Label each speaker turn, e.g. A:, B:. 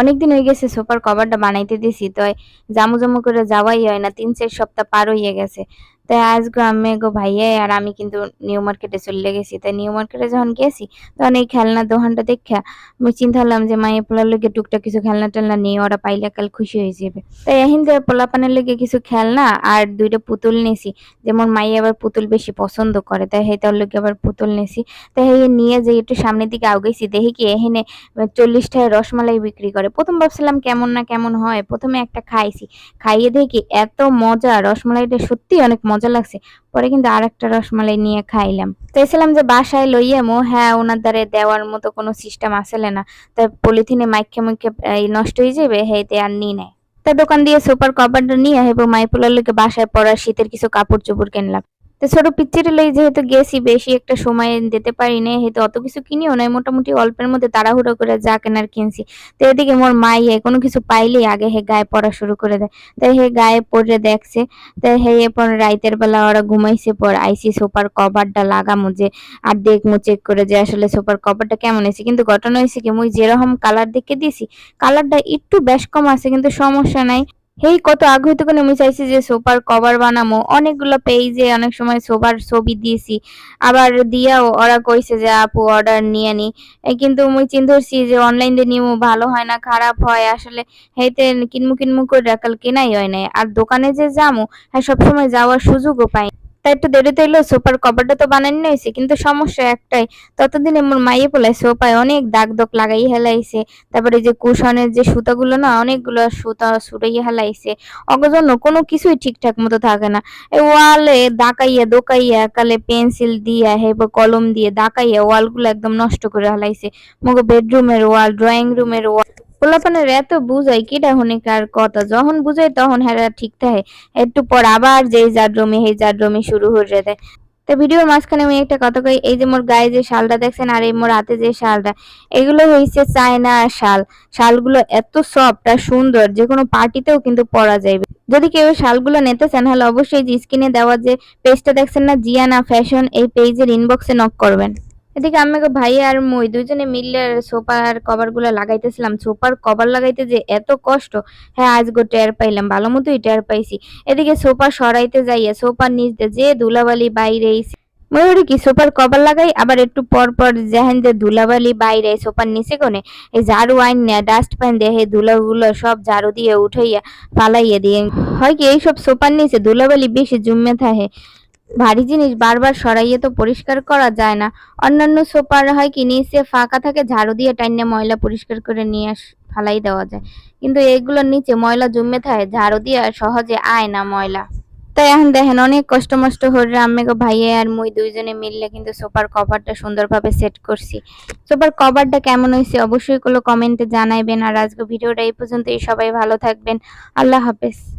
A: অনেকদিন হয়ে গেছে সোফার কভারটা বানাইতে দিছি, তো জামু জামু করে যাওয়াই হয় না, তিন চার সপ্তাহ পার হয়ে গেছে। তাই আজকে আমি গো ভাইয়া, আর আমি কিন্তু নিউ মার্কেটে চলে গেছি। তাই নিউ মার্কেটে যখন গেছি, তখন এই খেলনা দোকানটা দেখা আমি চিন্তা করলাম যে মাইয়া পোলার লোকে টুকটাক কিছু খেলনা টেলনা নিয়ে ওরা পাইলে কাল খুশি হয়ে যাবে। তাই এহিন দিয়ে পোলাপানের লেগে কিছু খেলনা আর দুইটা পুতুল নিয়েছি যেমন মাই আবার পুতুল বেশি পছন্দ করে তাই হে তার লোকে আবার পুতুল নিয়েছি তাই হে নিয়ে যে একটু সামনের দিকে আগাইছি, দেখি কি এখানে চল্লিশ টাকায় রসমালাই বিক্রি করে। প্রথম ভাবছিলাম কেমন না কেমন হয়, প্রথমে একটা খাইছি। খাইয়ে দেখি এত মজা, রসমালাইটা সত্যি অনেক মজা লাগছে। পরে কিন্তু আর একটা রসমালাই নিয়ে খাইলাম। চাইছিলাম যে বাসায় লইয়া মো হ্যাঁ ওনার দ্বারে দেওয়ার মতো কোনো সিস্টেম আসলে না। তাই পলিথিনে মাইকে মুখে নষ্ট হয়ে যাবে হেতে আর নিয়ে নেয় তা দোকান দিয়ে সুপার কভারটা নিয়ে হেবো মাইপোলার লোকে বাসায় পড়ার শীতের কিছু কাপড় চোপড় কিনলাম। তো ছোট পিচ্চিটা লই যেহেতু গেছি, বেশি একটা সময় দিতে পারি না হেতু অত কিছু কিনিও নাই, মোটামুটি অল্পের মধ্যে তাড়াহুড়ো করে যা কেনার কিনছি। তো এদিকে মোর মাই হে, কোনো কিছু পাইলেই আগে হে গায়ে পড়া শুরু করে দেয়। তাই হে গায়ে পড়ে দেখছে তাই হে এরপর রাইতের বেলা ওরা ঘুমাইছে পর আইসি সোপার কভারটা লাগামো যে আর দেখমু চেক করে যে আসলে সোপার কভারটা কেমন হয়েছে। কিন্তু ঘটনা হয়েছে কি, মুই যেরকম কালার দেখে দিছি কালারটা একটু বেশ কম আছে, কিন্তু সমস্যা নাই। হেই, কত আগ্রহ করে আমি চাইছি যে সোফার কভার বানামো। অনেকগুলো পেজে অনেক সময় সোফার ছবি দিয়েছি। আবার দিয়াও, ওরা কইছে যে, আপু অর্ডার নিয়ে নি। কিন্তু আমি চিন্তা যে অনলাইন দিয়ে নিমু, ভালো হয় না, খারাপ হয়? আসলে হেইতে কিনমু কিনমু করে রাখাল কেনাই হয় না আর দোকানে যে যামু হ্যাঁ সবসময় যাওয়ার সুযোগও পাই একটু দেরিতে হইল সোফার কভারটা তো বানানি হয়েছে কিন্তু সমস্যা একটাই, ততদিনে মোর মাইয়ে পোলায় সোফায় অনেক দাগ দগ লাগাই হেলাইছে, তারপরে যে কুশনের যে সুতাগুলো না, অনেকগুলো সুতা সুটাইয়া হেলাইছে অগজন্য কোনো কিছুই ঠিকঠাক মতো থাকে না, এই ওয়ালে দাকাইয়া দোকাইয়া কালে পেন্সিল দিয়া হেব কলম দিয়ে দাকাইয়া ওয়ালগুলো একদম নষ্ট করে হেলাইছে, মগো বেডরুমের ওয়াল ড্রয়িং রুমের ওয়াল। পোলাপানের এত বুঝাই কিটা কার কথা? যখন বুঝাই তখন হ্যাঁ ঠিক থাকে একটু পর আবার যেই যার জমি সেই যার জমি শুরু হয়ে যেতে তো ভিডিওর মাঝখানে আমি একটা কথা কই, এই যে মোর গায়ে যে শালটা দেখছেন, আর এই মোর হাতে যে শালটা, এগুলো হয়েছে চায়না শাল। শালগুলো এত সফট আর সুন্দর যে কোনো পার্টিতেও কিন্তু পরা যাবে যদি কেউ শালগুলো নিতে চান, তাহলে অবশ্যই স্ক্রিনে দেওয়া যে পেজটা দেখছেন না, জিয়ানা ফ্যাশন, এই পেজের ইনবক্সে নক করবেন। এদিকে আমাকে ভাই আর মই দুজনে মিললে সোফার কভারগুলো লাগাইতেছিলাম। সোফার কভার লাগাইতে যে এত কষ্ট হ্যাঁ আজগো টের পাইলাম, ভালো মতোই টের পাইছি। এদিকে সোফা সরাইতে যাইয়া সোফার নিচ যে ধুলাবালি বাইরে ময়ূরী কি সোফার কভার লাগাই? আবার একটু পর পর যেহেন যে ধুলাবালি বাইরে সোফার নিচে কোনে এই ঝাড়ু আইন নেয় ডাস্টবিন দিয়ে হে ধুলাগুলো সব ঝাড়ু দিয়ে উঠাইয়া ফালাইয়া দিয়ে হয় কি, এইসব সোফার নিচে ধুলাবালি বেশি জমে থাকে। ভারী জিনিস বারবার সরাইয়ে তো পরিষ্কার করা যায় না। অন্যান্য সোপার হয় কি, নিচে ফাঁকা থাকে, ঝাড়ু দিয়ে টাইনে ময়লা পরিষ্কার করে নিয়ে আস, ফালাই দেওয়া যায়। কিন্তু এইগুলোর নিচে ময়লা জমে থাকে, ঝাড়ু দিয়ে সহজে আয় না ময়লা। তাই এখন দেখেন, অনেক কষ্ট মষ্ট হরে আমি গো, ভাইয়ে আর মুই দুইজনে মিললে কিন্তু সোফার কভারটা সুন্দরভাবে সেট করছি। সোফার কভারটা কেমন হয়েছে অবশ্যই কোনো কমেন্টে জানাইবেন। আর আজকে ভিডিওটা এই পর্যন্তই, সবাই ভালো থাকবেন। আল্লাহ হাফেজ।